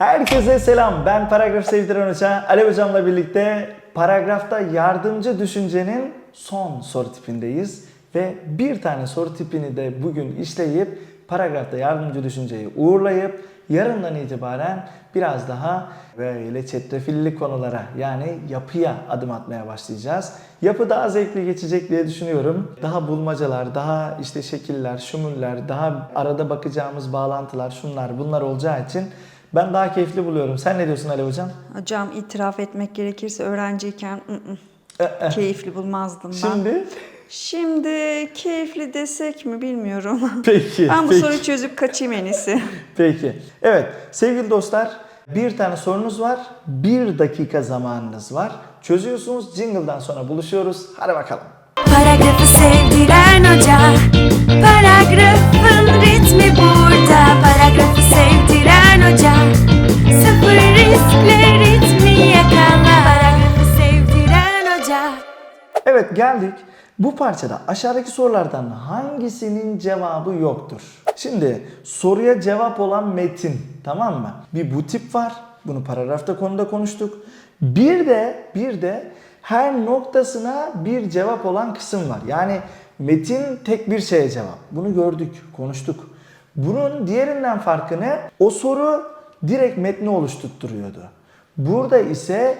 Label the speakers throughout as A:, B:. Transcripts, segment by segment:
A: Herkese selam. Ben paragraf sevdiren hoca. Ali hocamla birlikte paragrafta yardımcı düşüncenin son soru tipindeyiz. Ve bir tane soru tipini de bugün işleyip paragrafta yardımcı düşünceyi uğurlayıp yarından itibaren biraz daha böyle çetrefilli konulara yani yapıya adım atmaya başlayacağız. Yapı daha zevkli geçecek diye düşünüyorum. Daha bulmacalar, daha işte şekiller, şumuller, daha arada bakacağımız bağlantılar, şunlar bunlar olacağı için ben daha keyifli buluyorum. Sen ne diyorsun Ali Hocam?
B: Hocam itiraf etmek gerekirse öğrenciyken ı ı,
A: Ee, eh.
B: keyifli bulmazdım ben.
A: Şimdi?
B: Şimdi keyifli desek mi bilmiyorum.
A: Peki.
B: ben bu
A: peki.
B: soruyu çözüp kaçayım en iyisi.
A: Peki. Evet sevgili dostlar bir tane sorunuz var. Bir dakika zamanınız var. Çözüyorsunuz. Jingle'dan sonra buluşuyoruz. Hadi bakalım.
C: Paragrafı sevdiren hoca Paragrafın ritmi burada Paragrafı sevdiren
A: Evet geldik. Bu parçada aşağıdaki sorulardan hangisinin cevabı yoktur? Şimdi soruya cevap olan metin tamam mı? Bir bu tip var. Bunu paragrafta konuda konuştuk. Bir de bir de her noktasına bir cevap olan kısım var. Yani metin tek bir şeye cevap. Bunu gördük, konuştuk. Bunun diğerinden farkı ne? O soru direkt metni oluşturtuyordu. Burada ise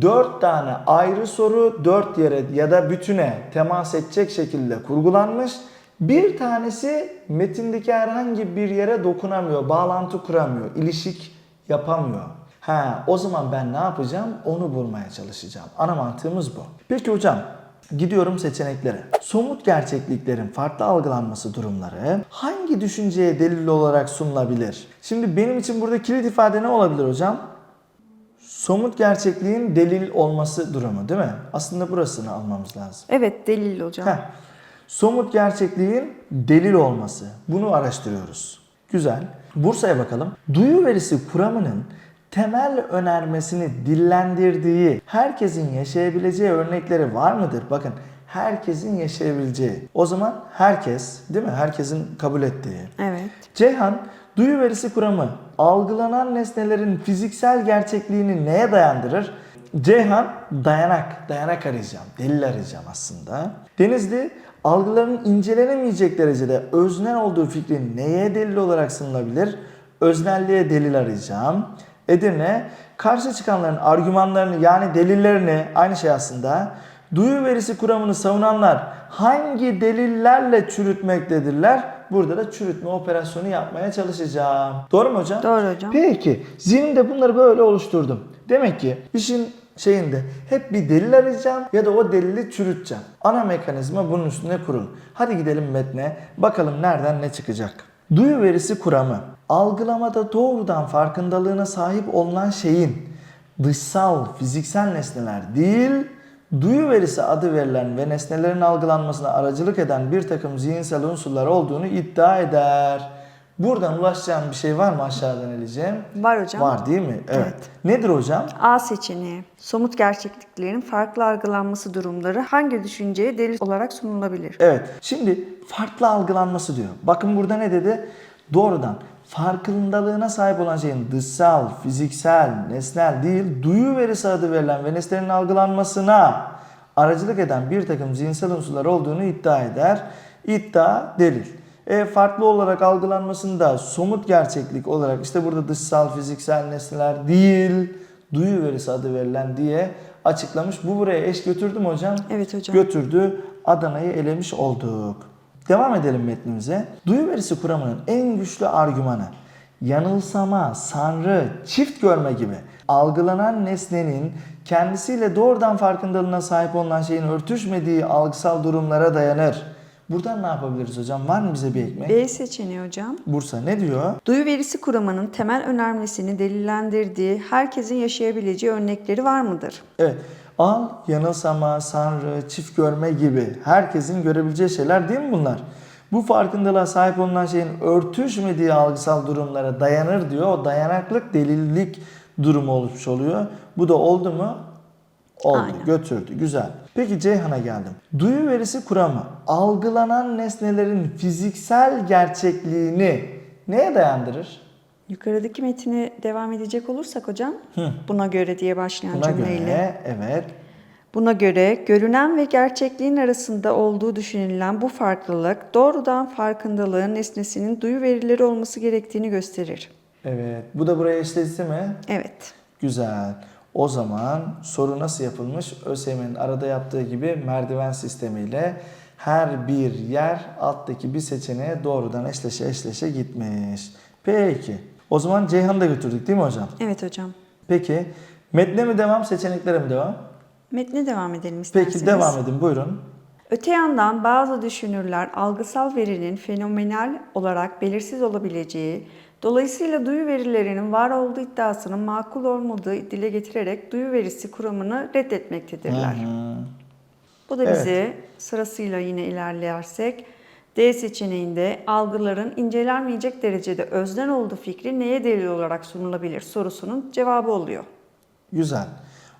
A: 4 tane ayrı soru 4 yere ya da bütüne temas edecek şekilde kurgulanmış. Bir tanesi metindeki herhangi bir yere dokunamıyor, bağlantı kuramıyor, ilişik yapamıyor. Ha, o zaman ben ne yapacağım? Onu bulmaya çalışacağım. Ana mantığımız bu. Peki hocam, Gidiyorum seçeneklere. Somut gerçekliklerin farklı algılanması durumları hangi düşünceye delil olarak sunulabilir? Şimdi benim için burada kilit ifade ne olabilir hocam? Somut gerçekliğin delil olması durumu değil mi? Aslında burasını almamız lazım.
B: Evet delil hocam.
A: Heh. Somut gerçekliğin delil olması. Bunu araştırıyoruz. Güzel. Bursa'ya bakalım. Duyu verisi kuramının temel önermesini dillendirdiği, herkesin yaşayabileceği örnekleri var mıdır? Bakın herkesin yaşayabileceği. O zaman herkes, değil mi? Herkesin kabul ettiği.
B: Evet.
A: Ceyhan, duyu verisi kuramı algılanan nesnelerin fiziksel gerçekliğini neye dayandırır? Ceyhan, dayanak, dayanak arayacağım, delil arayacağım aslında. Denizli, algıların incelenemeyecek derecede öznel olduğu fikri neye delil olarak sunulabilir? Öznelliğe delil arayacağım. Edirne, karşı çıkanların argümanlarını yani delillerini, aynı şey aslında, duyu verisi kuramını savunanlar hangi delillerle çürütmektedirler? Burada da çürütme operasyonu yapmaya çalışacağım. Doğru mu hocam?
B: Doğru hocam.
A: Peki zihnimde bunları böyle oluşturdum. Demek ki işin şeyinde hep bir delil arayacağım ya da o delili çürüteceğim. Ana mekanizma bunun üstüne kurulu. Hadi gidelim metne bakalım nereden ne çıkacak. Duyu verisi kuramı algılamada doğrudan farkındalığına sahip olunan şeyin dışsal fiziksel nesneler değil duyu verisi adı verilen ve nesnelerin algılanmasına aracılık eden bir takım zihinsel unsurlar olduğunu iddia eder. Buradan ulaşacağım bir şey var mı aşağıdan eleyeceğim?
B: Var hocam.
A: Var değil mi? Evet.
B: Evet.
A: Nedir hocam?
B: A seçeneği. Somut gerçekliklerin farklı algılanması durumları hangi düşünceye delil olarak sunulabilir?
A: Evet. Şimdi farklı algılanması diyor. Bakın burada ne dedi? Doğrudan farkındalığına sahip olan şeyin dışsal, fiziksel, nesnel değil, duyu verisi adı verilen ve nesnelerin algılanmasına aracılık eden bir takım zihinsel unsurlar olduğunu iddia eder. İddia delil. E, farklı olarak algılanmasında somut gerçeklik olarak işte burada dışsal, fiziksel nesneler değil, duyu verisi adı verilen diye açıklamış. Bu buraya eş götürdü mü hocam?
B: Evet hocam.
A: Götürdü. Adana'yı elemiş olduk. Devam edelim metnimize. Duyu verisi kuramının en güçlü argümanı yanılsama, sanrı, çift görme gibi algılanan nesnenin kendisiyle doğrudan farkındalığına sahip olunan şeyin örtüşmediği algısal durumlara dayanır. Buradan ne yapabiliriz hocam? Var mı bize bir ekmek?
B: B seçeneği hocam.
A: Bursa ne diyor?
B: Duyu verisi kuramının temel önermesini delillendirdiği, herkesin yaşayabileceği örnekleri var mıdır?
A: Evet. Al, yanılsama, sanrı, çift görme gibi herkesin görebileceği şeyler değil mi bunlar? Bu farkındalığa sahip olunan şeyin örtüşmediği algısal durumlara dayanır diyor. O dayanaklık delillik durumu olmuş oluyor. Bu da oldu mu? Oldu.
B: Aynen.
A: Götürdü. Güzel. Peki Ceyhan'a geldim. Duyu verisi kuramı algılanan nesnelerin fiziksel gerçekliğini neye dayandırır?
B: Yukarıdaki metine devam edecek olursak hocam, buna göre diye başlayan
A: Buna
B: cümleyle.
A: göre evet.
B: Buna göre görünen ve gerçekliğin arasında olduğu düşünülen bu farklılık doğrudan farkındalığın nesnesinin duyu verileri olması gerektiğini gösterir.
A: Evet. Bu da buraya eşleşti mi?
B: Evet.
A: Güzel. O zaman soru nasıl yapılmış? ÖSYM'nin arada yaptığı gibi merdiven sistemiyle her bir yer alttaki bir seçeneğe doğrudan eşleşe eşleşe gitmiş. Peki. O zaman Ceyhan'ı da götürdük değil mi hocam?
B: Evet hocam.
A: Peki. Metne mi devam, seçeneklere mi devam?
B: Metne devam edelim isterseniz.
A: Peki devam edin buyurun.
B: Öte yandan bazı düşünürler algısal verinin fenomenal olarak belirsiz olabileceği, dolayısıyla duyu verilerinin var olduğu iddiasının makul olmadığı dile getirerek duyu verisi kuramını reddetmektedirler. Bu da
A: Evet.
B: bizi sırasıyla yine ilerlersek D seçeneğinde algıların incelenmeyecek derecede özden olduğu fikri neye delil olarak sunulabilir sorusunun cevabı oluyor.
A: Güzel.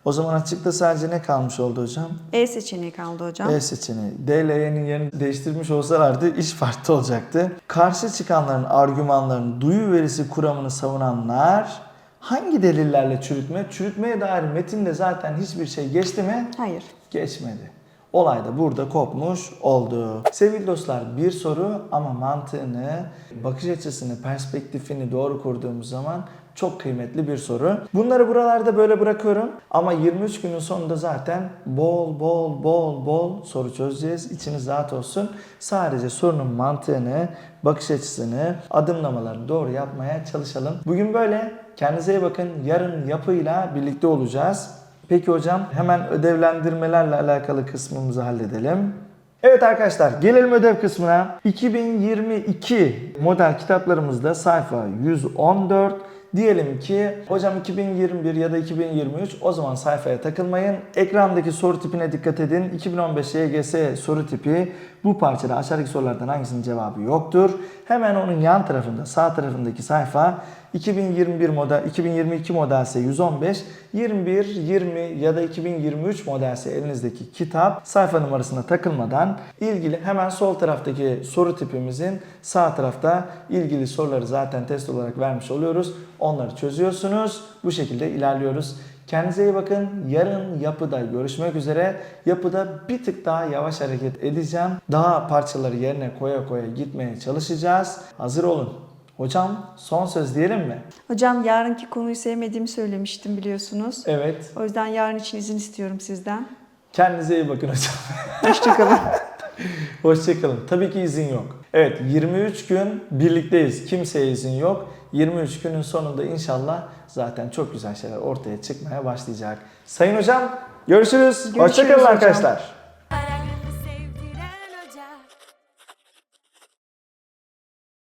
A: O zaman açıkta sadece ne kalmış oldu hocam?
B: E seçeneği kaldı hocam.
A: E seçeneği. D, L'nin yerini değiştirmiş olsalardı iş farklı olacaktı. Karşı çıkanların argümanlarının duyu verisi kuramını savunanlar hangi delillerle çürütme? Çürütmeye dair metinde zaten hiçbir şey geçti mi?
B: Hayır.
A: Geçmedi. Olay da burada kopmuş oldu. Sevgili dostlar bir soru ama mantığını, bakış açısını, perspektifini doğru kurduğumuz zaman çok kıymetli bir soru. Bunları buralarda böyle bırakıyorum ama 23 günün sonunda zaten bol bol bol bol soru çözeceğiz. İçiniz rahat olsun. Sadece sorunun mantığını, bakış açısını, adımlamalarını doğru yapmaya çalışalım. Bugün böyle. Kendinize iyi bakın. Yarın yapıyla birlikte olacağız. Peki hocam hemen ödevlendirmelerle alakalı kısmımızı halledelim. Evet arkadaşlar gelelim ödev kısmına. 2022 model kitaplarımızda sayfa 114. Diyelim ki hocam 2021 ya da 2023 o zaman sayfaya takılmayın. Ekrandaki soru tipine dikkat edin. 2015 YGS soru tipi bu parçada aşağıdaki sorulardan hangisinin cevabı yoktur. Hemen onun yan tarafında sağ tarafındaki sayfa 2021 model 2022 modelse 115, 21, 20 ya da 2023 modelse elinizdeki kitap sayfa numarasına takılmadan ilgili hemen sol taraftaki soru tipimizin sağ tarafta ilgili soruları zaten test olarak vermiş oluyoruz. Onları çözüyorsunuz. Bu şekilde ilerliyoruz. Kendinize iyi bakın. Yarın yapıda görüşmek üzere. Yapıda bir tık daha yavaş hareket edeceğim. Daha parçaları yerine koya koya gitmeye çalışacağız. Hazır olun. Hocam son söz diyelim mi?
B: Hocam yarınki konuyu sevmediğimi söylemiştim biliyorsunuz.
A: Evet.
B: O yüzden yarın için izin istiyorum sizden.
A: Kendinize iyi bakın hocam.
B: Hoşçakalın.
A: Hoşçakalın. Tabii ki izin yok. Evet 23 gün birlikteyiz. Kimseye izin yok. 23 günün sonunda inşallah zaten çok güzel şeyler ortaya çıkmaya başlayacak. Sayın hocam görüşürüz.
B: Görüşürüz
A: Hoşçakalın
B: hocam.
A: arkadaşlar.